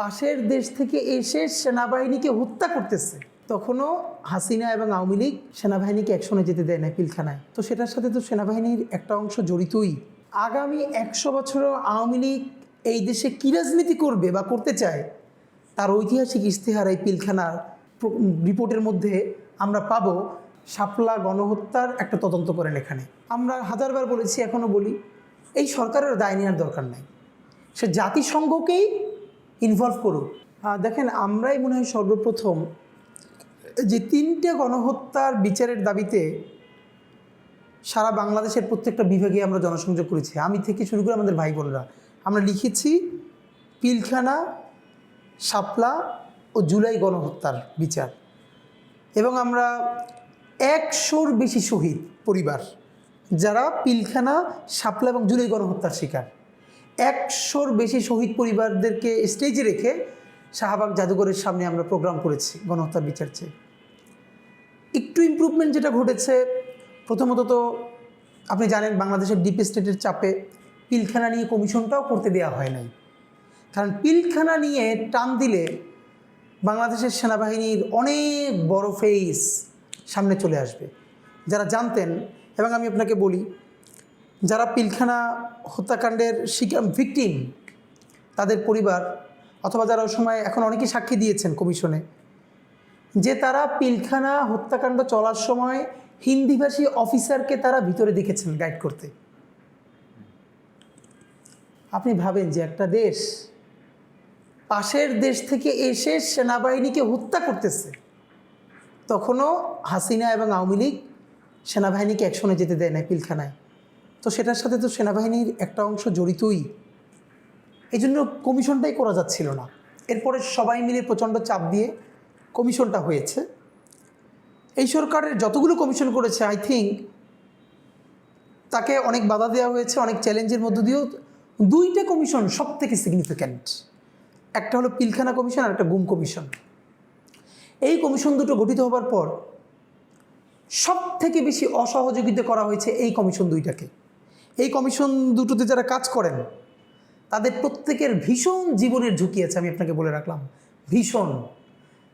পাশের দেশ থেকে এসে সেনাবাহিনীকে হত্যা করতেছে। তখনও হাসিনা এবং আওয়ামী লীগ সেনাবাহিনীকে একসঙ্গে যেতে দেয় না পিলখানায়। তো সেটার সাথে তো সেনাবাহিনীর একটা অংশ জড়িতই। আগামী একশো বছরও আওয়ামী লীগ এই দেশে কী রাজনীতি করবে বা করতে চায়, তার ঐতিহাসিক ইশতেহার এই পিলখানার রিপোর্টের মধ্যে আমরা পাবো শাপলা গণহত্যার একটা তদন্ত করেন এখানে। আমরা হাজারবার বলেছি, এখনও বলি, এই সরকারের দায় নেওয়ার দরকার নাই। সে জাতিসংঘকেই ইনভলভ করুক। দেখেন, আমরাই মনে হয় সর্বপ্রথম যে তিনটে গণহত্যার বিচারের দাবিতে সারা বাংলাদেশের প্রত্যেকটা বিভাগে আমরা জনসংযোগ করেছি। আমি থেকে শুরু করে আমাদের ভাই বোনরা আমরা লিখেছি, পিলখানা, শাপলা ও জুলাই গণহত্যার বিচার। এবং আমরা একশোর বেশি শহীদ পরিবার, যারা পিলখানা, শাপলা এবং জুলাই গণহত্যার শিকার। একশোর বেশি শহীদ পরিবারদেরকে স্টেজে রেখে শাহবাগ জাদুঘরের সামনে আমরা প্রোগ্রাম করেছি, গণহত্যার বিচার চেয়ে। একটু ইমপ্রুভমেন্ট যেটা ঘটেছে, প্রথমত তো আপনি জানেন বাংলাদেশের ডিপ স্টেটের চাপে পিলখানা নিয়ে কমিশনটাও করতে দেওয়া হয় নাই। কারণ পিলখানা নিয়ে টান দিলে বাংলাদেশের সেনাবাহিনীর অনেক বড় ফেস সামনে চলে আসবে। যারা জানতেন, এবং আমি আপনাকে বলি যারা পিলখানা হত্যাকাণ্ডের ভিকটিম তাদের পরিবার অথবা যারা ওই সময় এখন অনেকেই সাক্ষী দিয়েছেন কমিশনে, যে তারা পিলখানা হত্যাকাণ্ড চলার সময় হিন্দিভাষী অফিসারকে তারা ভিতরে দেখেছেন গাইড করতে। আপনি ভাবেন যে একটা দেশ পাশের দেশ থেকে এসে সেনাবাহিনীকে হত্যা করতেছে, তখনও হাসিনা এবং আওয়ামী লীগ সেনাবাহিনীকে একসঙ্গে যেতে দেয় না পিলখানায়। তো সেটার সাথে তো সেনাবাহিনীর একটা অংশ জড়িতই। এই জন্য কমিশনটাই করা যাচ্ছিল না। এরপরে সবাই মিলে প্রচণ্ড চাপ দিয়ে কমিশনটা হয়েছে। এই সরকারের যতগুলো কমিশন করেছে আই থিঙ্ক তাকে অনেক বাধা দেওয়া হয়েছে, অনেক চ্যালেঞ্জের মধ্য দিয়েও দুইটা কমিশন সব থেকে সিগনিফিক্যান্ট একটা হলো পিলখানা কমিশন আর একটা গুম কমিশন। এই কমিশন দুটো গঠিত হবার পর সব থেকে বেশি অসহযোগিতা করা হয়েছে এই কমিশন দুইটাকে। এই কমিশন দুটোতে যারা কাজ করেন, তাদের প্রত্যেকের ভীষণ জীবনের ঝুঁকি আছে আমি আপনাকে বলে রাখলাম। ভীষণ।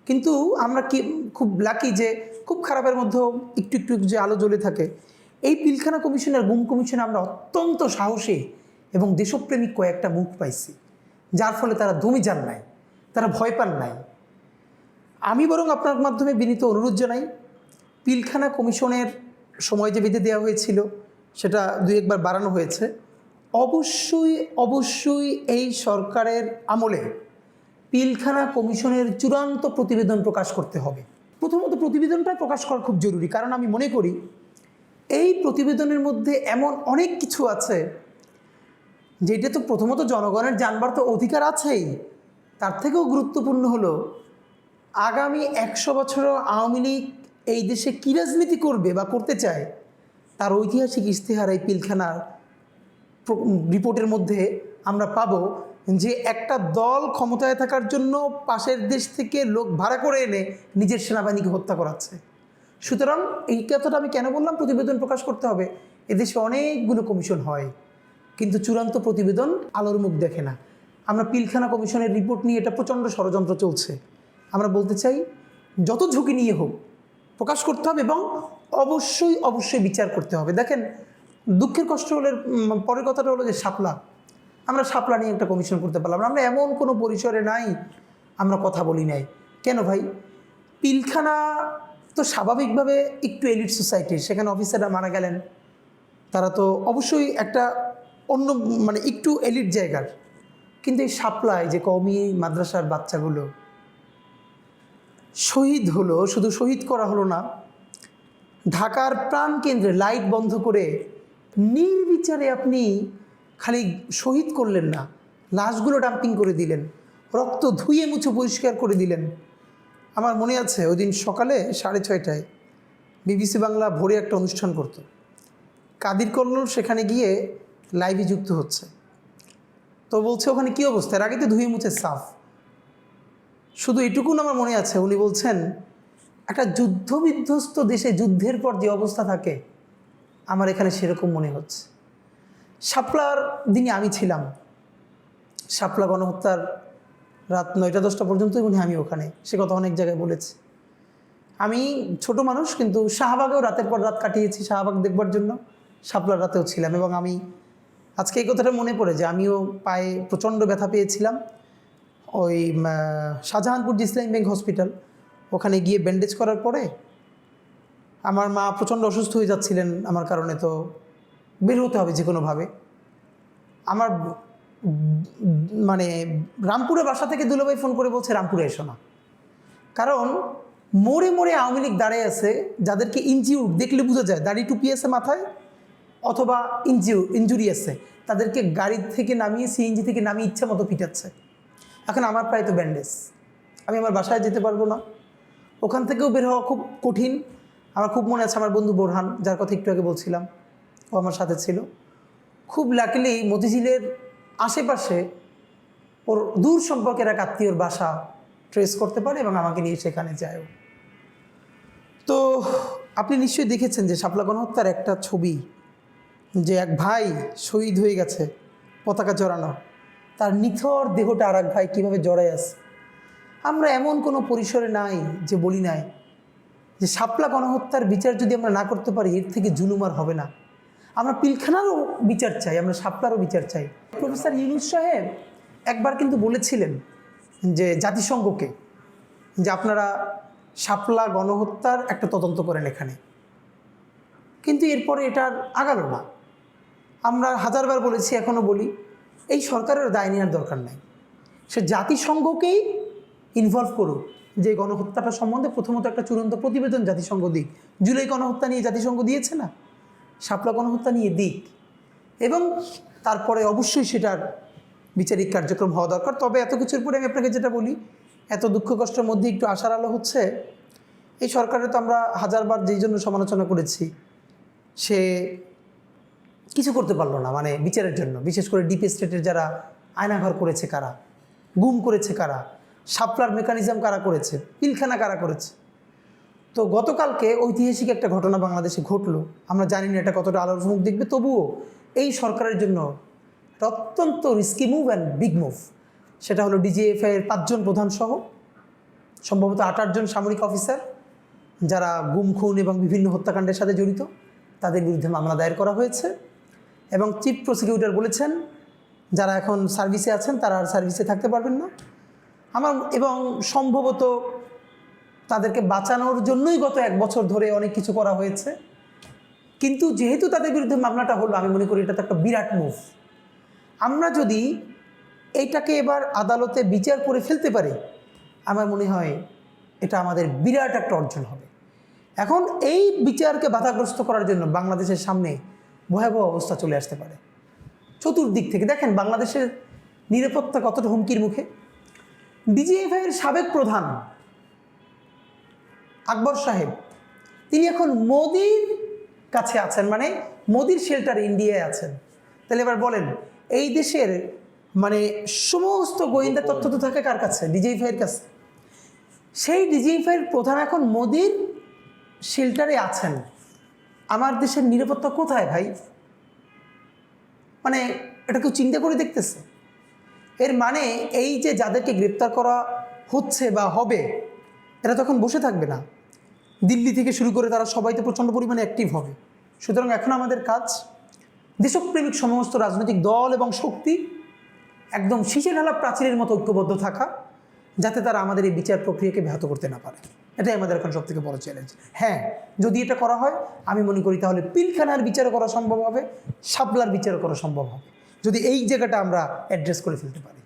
কিন্তু আমরা কি খুব লাকি যে খুব খারাপের মধ্যেও একটু একটু যে আলো জ্বলে থাকে, এই পিলখানা কমিশনের, গুম কমিশনে আমরা অত্যন্ত সাহসী এবং দেশপ্রেমিক কয়েকটা মুখ পাইছি, যার ফলে তারা দমে যান নাই, তারা ভয় পান নাই। আমি বরং আপনার মাধ্যমে বিনীত অনুরোধ জানাই, পিলখানা কমিশনের সময় যে বেঁধে দেওয়া হয়েছিল সেটা দুই একবার বাড়ানো হয়েছে। অবশ্যই অবশ্যই এই সরকারের আমলে পিলখানা কমিশনের চূড়ান্ত প্রতিবেদন প্রকাশ করতে হবে। প্রথমত প্রতিবেদনটা প্রকাশ করা খুব জরুরি, কারণ আমি মনে করি এই প্রতিবেদনের মধ্যে এমন অনেক কিছু আছে যেটা তো প্রথমত জনগণের জানবার তো অধিকার আছেই। তার থেকেও গুরুত্বপূর্ণ হলো, আগামী একশো বছরও আওয়ামী লীগ এই দেশে কী রাজনীতি করবে বা করতে চায় তার ঐতিহাসিক ইশতেহার এই পিলখানার রিপোর্টের মধ্যে আমরা পাবো যে একটা দল ক্ষমতায় থাকার জন্য পাশের দেশ থেকে লোক ভাড়া করে এনে নিজের সেনাবাহিনীকে হত্যা করাচ্ছে। সুতরাং এই কথাটা আমি কেন বললাম? প্রতিবেদন প্রকাশ করতে হবে। এদেশে অনেকগুলো কমিশন হয়, কিন্তু চূড়ান্ত প্রতিবেদন আলোর মুখ দেখে না। আমরা পিলখানা কমিশনের রিপোর্ট নিয়ে এটা প্রচণ্ড ষড়যন্ত্র চলছে। আমরা বলতে চাই, যত ঝুঁকি নিয়ে হোক প্রকাশ করতে হবে এবং অবশ্যই অবশ্যই বিচার করতে হবে। দেখেন, দুঃখের কষ্ট হলে পরের কথাটা হলো যে সাপলা আমরা শাপলা নিয়ে একটা কমিশন করতে পারলাম। আমরা এমন কোনো পরিসরে নাই, আমরা কথা বলি নাই। কেন ভাই? পিলখানা তো স্বাভাবিকভাবে একটু এলিট সোসাইটি সেখানে অফিসাররা মারা গেলেন। তারা তো অবশ্যই একটা অন্য মানে একটু এলিট জায়গার। কিন্তু এই শাপলায় যে কওমি মাদ্রাসার বাচ্চাগুলো, শহীদ হলো, শুধু শহীদ করা হলো না ঢাকার প্রাণ কেন্দ্রে লাইট বন্ধ করে নির্বিচারে আপনি খালি শহীদ করলেন না, লাশগুলো ডাম্পিং করে দিলেন, রক্ত ধুয়ে মুছে পরিষ্কার করে দিলেন। আমার মনে আছে ওই দিন সকালে সাড়ে ছয়টায় বিবিসি বাংলা ভোরে একটা অনুষ্ঠান করতো। কাদির কল্লোল সেখানে গিয়ে লাইভে যুক্ত হচ্ছে। তো বলছে, ওখানে কী অবস্থা? এর আগে তো ধুয়ে মুছে সাফ। শুধু এটুকুন আমার মনে আছে, উনি বলছেন একটা যুদ্ধ বিধ্বস্ত দেশে যুদ্ধের পর যে অবস্থা থাকে, আমার এখানে সেরকম মনে হচ্ছে। শাপলার দিনে আমি ছিলাম। শাপলা গণহত্যার রাত নয়টা দশটা পর্যন্তই মনে আমি ওখানে। সে কথা অনেক জায়গায় বলেছি। আমি ছোট মানুষ, কিন্তু শাহবাগেও রাতের পর রাত কাটিয়েছি, শাহবাগ দেখবার জন্য। শাপলার রাতেও ছিলাম এবং আমি, আজকে এই কথাটা মনে পড়ে যে আমিও পায়ে প্রচণ্ড ব্যথা পেয়েছিলাম। ওই শাহজাহানপুর ইসলাম ব্যাংক হসপিটাল। ওখানে গিয়ে ব্যান্ডেজ করার পরে আমার মা প্রচণ্ড অসুস্থ হয়ে যাচ্ছিলেন আমার কারণে, তো বের হতে হবে যে কোনোভাবে আমার মানে রামপুরে বাসা থেকে দুলাভাই ফোন করে বলছে, রামপুরে এসো না। কারণ মোড়ে মোড়ে আওয়ামী লীগ দাঁড়িয়ে আছে, যাদেরকে ইনজিউর দেখলে বোঝা যায়, দাড়ি টুপি আছে মাথায় অথবা ইনজিউ ইঞ্জুরি আছে, তাদেরকে গাড়ি থেকে নামিয়ে সিএনজি থেকে নামিয়ে ইচ্ছা মতো পিটাচ্ছে। এখন আমার প্রায় তো ব্যান্ডেজ আমি আমার বাসায় যেতে পারব না। ওখান থেকেও বের হওয়া খুব কঠিন। আমার খুব মনে আছে আমার বন্ধু বোরহান, যার কথা একটু আগে বলছিলাম। ও আমার সাথে ছিল। খুব লাকিলি মতিঝিলের আশেপাশে ওর দূর সম্পর্কের এক আত্মীয়র বাসা ট্রেস করতে পারে এবং আমাকে নিয়ে সেখানে যায় ও। তো আপনি নিশ্চয়ই দেখেছেন যে শাপলা গণহত্যার একটা ছবি, যে এক ভাই শহীদ হয়ে গেছে পতাকা জড়ানো। তার নিথর দেহটা আর এক ভাই কীভাবে জড়ায় আছে। আমরা এমন কোনো পরিসরে নাই যে বলি নাই যে সাপলা গণহত্যার বিচার যদি আমরা না করতে পারি, এর থেকে জুলুম আর হবে না। আমরা পিলখানারও বিচার চাই, আমরা সাপলারও বিচার চাই। প্রফেসর ইউনুস সাহেব একবার কিন্তু বলেছিলেন যে জাতিসংঘকে যে আপনারা সাপলা গণহত্যার একটা তদন্ত করেন এখানে। কিন্তু এরপরে এটা আর আগালো না। আমরা হাজারবার বলেছি এখনও বলি, এই সরকারের দায় নেওয়ার দরকার নাই। সে জাতিসংঘকেই ইনভলভ করুক যে গণহত্যাটা সম্বন্ধে প্রথমত একটা চূড়ান্ত প্রতিবেদন জাতিসংঘ দিক। জুলাই গণহত্যা নিয়ে জাতিসংঘ দিয়েছে না? শাপলা গণহত্যা নিয়ে দিক। এবং তারপরে অবশ্যই সেটার বিচারিক কার্যক্রম হওয়া দরকার। তবে এত কিছুর পরে আমি আপনাকে যেটা বলি, এত দুঃখ কষ্টের মধ্যে একটু আশার আলো হচ্ছে। এই সরকারে তো আমরা হাজারবার যেই জন্য সমালোচনা করেছি, সে কিছু করতে পারল না মানে বিচারের জন্য। বিশেষ করে ডিপ স্টেটের যারা আয়নাঘর করেছে কারা, গুম করেছে কারা সাপলার মেকানিজম কারা করেছে? পিলখানা কারা করেছে? তো গতকালকে ঐতিহাসিক একটা ঘটনা বাংলাদেশে ঘটলো। আমরা জানি না এটা কতটা আলোর মুখ দেখবে, তবুও এই সরকারের জন্য অত্যন্ত risky move and big move সেটা হলো ডিজিএফআই এর পাঁচজন প্রধান সহ সম্ভবত আট আটজন সামরিক অফিসার, যারা গুম, খুন এবং বিভিন্ন হত্যাকাণ্ডের সাথে জড়িত। তাদের বিরুদ্ধে মামলা দায়ের করা হয়েছে এবং চিফ প্রসিকিউটর বলেছেন, যারা এখন সার্ভিসে আছেন, তারা আর সার্ভিসে থাকতে পারবেন না। আমার এবং সম্ভবত তাদেরকে বাঁচানোর জন্যই গত এক বছর ধরে অনেক কিছু করা হয়েছে। কিন্তু যেহেতু তাদের বিরুদ্ধে মামলাটা হলো, আমি মনে করি এটা তো একটা বিরাট মুভ আমরা যদি এইটাকে এবার আদালতে বিচার করে ফেলতে পারি, আমার মনে হয় এটা আমাদের বিরাট একটা অর্জন হবে। এখন এই বিচারকে বাধাগ্রস্ত করার জন্য বাংলাদেশের সামনে ভয়াবহ অবস্থা চলে আসতে পারে। চতুর্দিক থেকে দেখেন বাংলাদেশের নিরাপত্তা কতটা হুমকির মুখে। ডিজিএফআই এর সাবেক প্রধান আকবর সাহেব। তিনি এখন মোদির কাছে আছেন মানে মোদির শেল্টার ইন্ডিয়ায় আছেন। তাহলে এবার বলেন, এই দেশের মানে সমস্ত গোয়েন্দা তথ্য তো থাকে কার কাছে? ডিজিএফআইয়ের কাছে। সেই ডিজিএফআইয়ের প্রধান এখন মোদির শেল্টারে আছেন। আমার দেশের নিরাপত্তা কোথায় ভাই? মানে এটা কেউ চিন্তা করে দেখতেছে? এর মানে এই যে যাদেরকে গ্রেপ্তার করা হচ্ছে বা হবে, এরা তখন বসে থাকবে না। দিল্লি থেকে শুরু করে তারা সবাই তো প্রচণ্ড পরিমাণে অ্যাক্টিভ হবে। সুতরাং এখন আমাদের কাজ, দেশপ্রেমিক সমস্ত রাজনৈতিক দল এবং শক্তি একদম শীষে ঢালা প্রাচীরের মতো ঐক্যবদ্ধ থাকা, যাতে তারা আমাদের এই বিচার প্রক্রিয়াকে ব্যাহত করতে না পারে। এটাই আমাদের এখন সবথেকে বড় চ্যালেঞ্জ হ্যাঁ যদি এটা করা হয়, আমি মনে করি তাহলে পিলখানার বিচার করা সম্ভব হবে, শাপলার বিচার করা সম্ভব হবে। যদি এই জায়গাটা আমরা অ্যাড্রেস করে ফেলতে পারি।